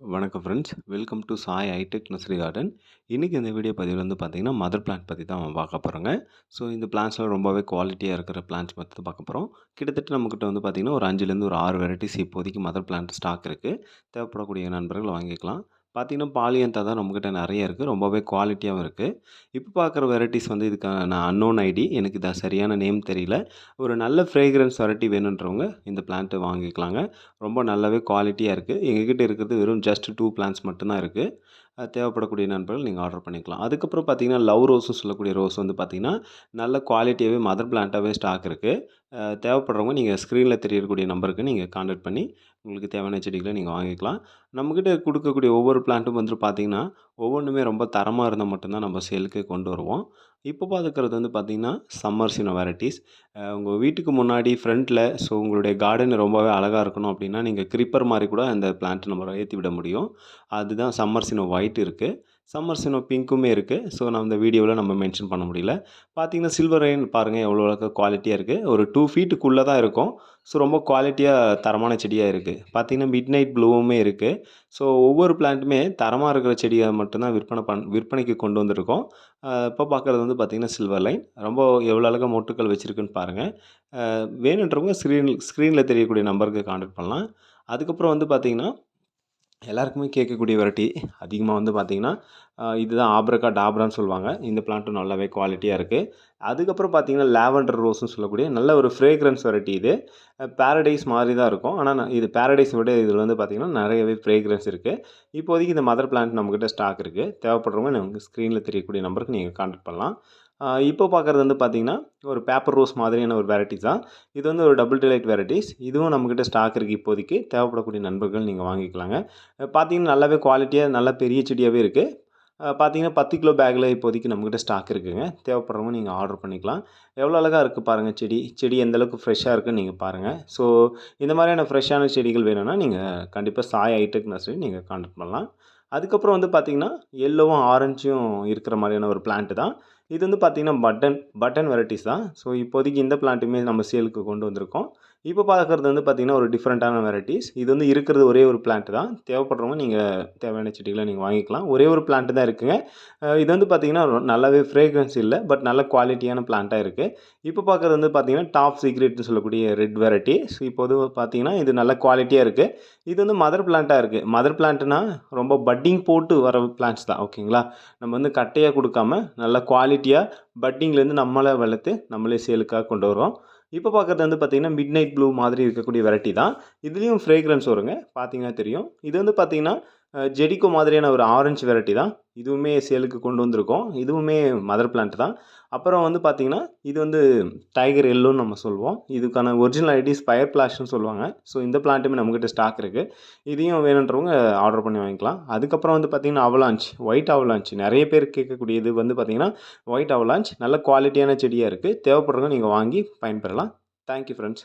வணக்கம் friends welcome to Sai hitech nursery garden இன்றைக்கி இந்த வீடியோ பதிவில் வந்து பார்த்திங்கன்னா மதர் பிளான்ட் பற்றி தான் நம்ம பார்க்க போகிறோங்க ஸோ இந்த பிளான்ட்ஸ்லாம் ரொம்பவே குவாலிட்டியாக இருக்கிற பிளான்ட்ஸ் பற்றி தான் பார்க்க போகிறோம் கிட்டத்தட்ட நம்மக்கிட்ட வந்து பார்த்திங்கன்னா ஒரு அஞ்சுலேருந்து ஒரு ஆறு வெரைட்டிஸ் இப்போதைக்கு மதர் பிளான்ட் ஸ்டாக் இருக்குது தேவைப்படக்கூடிய நண்பர்கள் வாங்கிக்கலாம். பார்த்தீங்கன்னா பாலியந்தா தான் நம்மக்கிட்ட நிறைய இருக்குது ரொம்பவே குவாலிட்டியாகவும் இருக்குது இப்போ பார்க்குற வெரைட்டிஸ் வந்து இதுக்கான நான் அன்னோன் ஐடி எனக்கு இதாக சரியான நேம் தெரியல. ஒரு நல்ல ஃப்ரேக்ரன்ஸ் வெரைட்டி வேணுன்றவங்க இந்த பிளான்ட்டு வாங்கிக்கலாங்க. ரொம்ப நல்லாவே குவாலிட்டியாக இருக்குது எங்ககிட்ட இருக்கிறது வெறும் ஜஸ்ட் டூ பிளான்ஸ் மட்டும்தான் இருக்குது தேவைப்படக்கூடிய நண்பர்கள் நீங்கள் ஆர்டர் பண்ணிக்கலாம். அதுக்கப்புறம் பார்த்தீங்கன்னா லவ் ரோஸ்னு சொல்லக்கூடிய ரோஸ் வந்து பார்த்திங்கன்னா நல்ல குவாலிட்டியாகவே மதர் பிளான்ட்டாகவே ஸ்டாக் இருக்குது தேவைப்படுறவங்க நீங்கள் ஸ்க்ரீனில் தெரியக்கூடிய நம்பருக்கு நீங்கள் கான்டாக்ட் பண்ணி உங்களுக்கு தேவையான செடிகளை நீங்கள் வாங்கிக்கலாம். நம்மக்கிட்ட கொடுக்கக்கூடிய ஒவ்வொரு பிளான்ட்டும் வந்துட்டு பார்த்திங்கன்னா ஒவ்வொன்றுமே ரொம்ப தரமாக இருந்தால் மட்டும்தான் நம்ம சேலுக்கு கொண்டு வருவோம். இப்போ பார்த்துக்கிறது வந்து பார்த்திங்கன்னா சம்மர் சீனோ வெரைட்டிஸ். உங்கள் வீட்டுக்கு முன்னாடி ஃப்ரண்ட்டில் ஸோ உங்களுடைய கார்டன் ரொம்பவே அழகாக இருக்கணும் அப்படின்னா நீங்கள் கிரிப்பர் மாதிரி கூட அந்த பிளான்ட் நம்ம ஏற்றி விட முடியும். அதுதான் சம்மர் சீனோ ஒயிட் இருக்குது சம்மர் சினோ பிங்க்குமே இருக்குது ஸோ நான் இந்த வீடியோவில் நம்ம மென்ஷன் பண்ண முடியல. பார்த்தீங்கன்னா சில்வர் ரெயின் பாருங்கள் எவ்வளோ அளவுக்கு குவாலிட்டியாக இருக்குது ஒரு டூ ஃபீட்டுக்குள்ளே தான் இருக்கும். ஸோ ரொம்ப குவாலிட்டியாக தரமான செடியாக இருக்குது பார்த்தீங்கன்னா மிட் நைட் ப்ளூவுமே இருக்குது ஸோ ஒவ்வொரு பிளான்ட்டுமே தரமாக இருக்கிற செடியை மட்டும்தான் விற்பனை பண் விற்பனைக்கு கொண்டு வந்திருக்கோம். இப்போ பார்க்குறது வந்து பார்த்திங்கன்னா சில்வர் லைன் ரொம்ப எவ்வளோ அழகாக மொட்டுக்கள் வச்சுருக்குன்னு பாருங்கள் வேணுன்றவங்க ஸ்க்ரீன் ஸ்க்ரீனில் தெரியக்கூடிய நம்பருக்கு கான்டாக்ட் பண்ணலாம். அதுக்கப்புறம் வந்து பார்த்திங்கன்னா எல்லாருக்குமே கேட்கக்கூடிய வெரைட்டி அதிகமாக வந்து பார்த்திங்கன்னா இதுதான் ஆப்ரக்கா டாப்ரான்னு சொல்லுவாங்க. இந்த பிளான்ட்டும் நல்லாவே குவாலிட்டியாக இருக்குது அதுக்கப்புறம் பார்த்திங்கன்னா லேவண்டர் ரோஸ்னு சொல்லக்கூடிய நல்ல ஒரு ஃப்ரேக்ரன்ஸ் வெரைட்டி இது. பேரடைஸ் மாதிரி தான் இருக்கும். ஆனால் இது பேரடைஸ் விட இதில் வந்து பார்த்திங்கன்னா நிறையவே ஃப்ரேக்ரன்ஸ் இருக்குது இப்போதைக்கு இந்த மதர் பிளான்ட் நம்மக்கிட்ட ஸ்டாக் இருக்குது தேவைப்படுறவங்க நமக்கு ஸ்க்ரீனில் தெரியக்கூடிய நம்பருக்கு நீங்கள் கான்டாக்ட் பண்ணலாம். இப்போ பார்க்குறது வந்து பார்த்திங்கன்னா ஒரு பேப்பர் ரோஸ் மாதிரியான ஒரு வெரைட்டிஸ் தான். இது வந்து ஒரு டபுள் டிலைட் வெரைட்டிஸ் இதுவும் நம்மக்கிட்ட ஸ்டாக் இருக்குது இப்போதைக்கு. தேவைப்படக்கூடிய நண்பர்கள் நீங்கள் வாங்கிக்கலாங்க. பார்த்தீங்கன்னா நல்லாவே குவாலிட்டியாக நல்லா பெரிய செடியாகவே இருக்குது பார்த்தீங்கன்னா பத்து கிலோ பேக்கில் இப்போதைக்கு நம்மக்கிட்ட ஸ்டாக் இருக்குதுங்க தேவைப்படுறவங்க நீங்கள் ஆர்டர் பண்ணிக்கலாம். எவ்வளோ அழகாக இருக்குது பாருங்கள் செடி. செடி எந்தளவுக்கு ஃப்ரெஷ்ஷாக இருக்குன்னு நீங்கள் பாருங்கள் ஸோ இந்த மாதிரியான ஃப்ரெஷ்ஷான செடிகள் வேணும்னா நீங்கள் கண்டிப்பாக சாய் ஹைடெக் நர்சரி நீங்கள் கான்டாக்ட் பண்ணலாம். அதுக்கப்புறம் வந்து பார்த்திங்கன்னா எல்லோவும் ஆரஞ்சும் இருக்கிற மாதிரியான ஒரு பிளான்ட்டு தான். இது வந்து பார்த்திங்கன்னா பட்டன் பட்டன் வெரைட்டிஸ் தான். ஸோ இப்போதைக்கு இந்த பிளான்ட்டுமே நம்ம சேலுக்கு கொண்டு வந்திருக்கோம். இப்போ பார்க்குறது வந்து பார்த்திங்கன்னா ஒரு டிஃப்ரெண்ட்டான வெரைட்டிஸ் இது வந்து இருக்கிறது ஒரே ஒரு பிளான்ட் தான். தேவைப்படுறவங்க நீங்கள் தேவையான செடிகளை நீங்கள் வாங்கிக்கலாம். ஒரே ஒரு பிளான்ட் தான் இருக்குங்க. இது வந்து பார்த்திங்கன்னா நல்லாவே ஃப்ரேக்ரன்ஸ் இல்லை பட் நல்ல குவாலிட்டியான பிளான்ட்டாக இருக்குது இப்போ பார்க்குறது வந்து பார்த்திங்கன்னா டாப் சீக்ரெட்னு சொல்லக்கூடிய ரெட் வெரைட்டி ஸோ இப்போது பார்த்திங்கன்னா இது நல்ல குவாலிட்டியாக இருக்குது இது வந்து மதர் பிளான்ட்டாக இருக்குது மதர் பிளான்ட்னா ரொம்ப பட்டிங் போட்டு வர பிளான்ட்ஸ் தான். ஓகேங்களா? நம்ம வந்து கட்டையாக கொடுக்காம நல்ல குவாலிட்டியாக பட்டிங்லேருந்து நம்மளே வளர்த்து நம்மளே சேலுக்காக கொண்டு வரோம் இப்போ பார்க்குறது வந்து பார்த்திங்கன்னா மிட் நைட் ப்ளூ மாதிரி இருக்கக்கூடிய வெரைட்டி தான். இதுலேயும் ஃப்ரேக்ரன்ஸ் வருங்க. பார்த்தீங்கன்னா தெரியும். இது வந்து பார்த்திங்கன்னா ஜெடிக்கோ மாதிரியான ஒரு ஆரஞ்சு வெரைட்டி தான் இதுவுமே சேலுக்கு கொண்டு வந்திருக்கோம். இதுவுமே மதர் பிளான்ட் தான். அப்புறம் வந்து பார்த்திங்கன்னா இது வந்து டைகர் எல்லோன்னு நம்ம சொல்லுவோம் இதுக்கான ஒரிஜினல் ஐடி ஸ்பயர் பிளாஷ்னு சொல்லுவாங்க. ஸோ இந்த பிளான்ட்டுமே நம்மக்கிட்ட ஸ்டாக் இருக்குது இதையும் வேணுன்றவங்க ஆர்டர் பண்ணி வாங்கிக்கலாம். அதுக்கப்புறம் வந்து பார்த்திங்கன்னா அவலாஞ்ச் ஒயிட் அவலாஞ்ச் நிறைய பேர் கேட்கக்கூடியது வந்து பார்த்திங்கன்னா ஒயிட் அவலாஞ்ச் நல்ல குவாலிட்டியான செடியாக இருக்குது தேவைப்படுறவங்க நீங்கள் வாங்கி பயன்பெறலாம். Thank you friends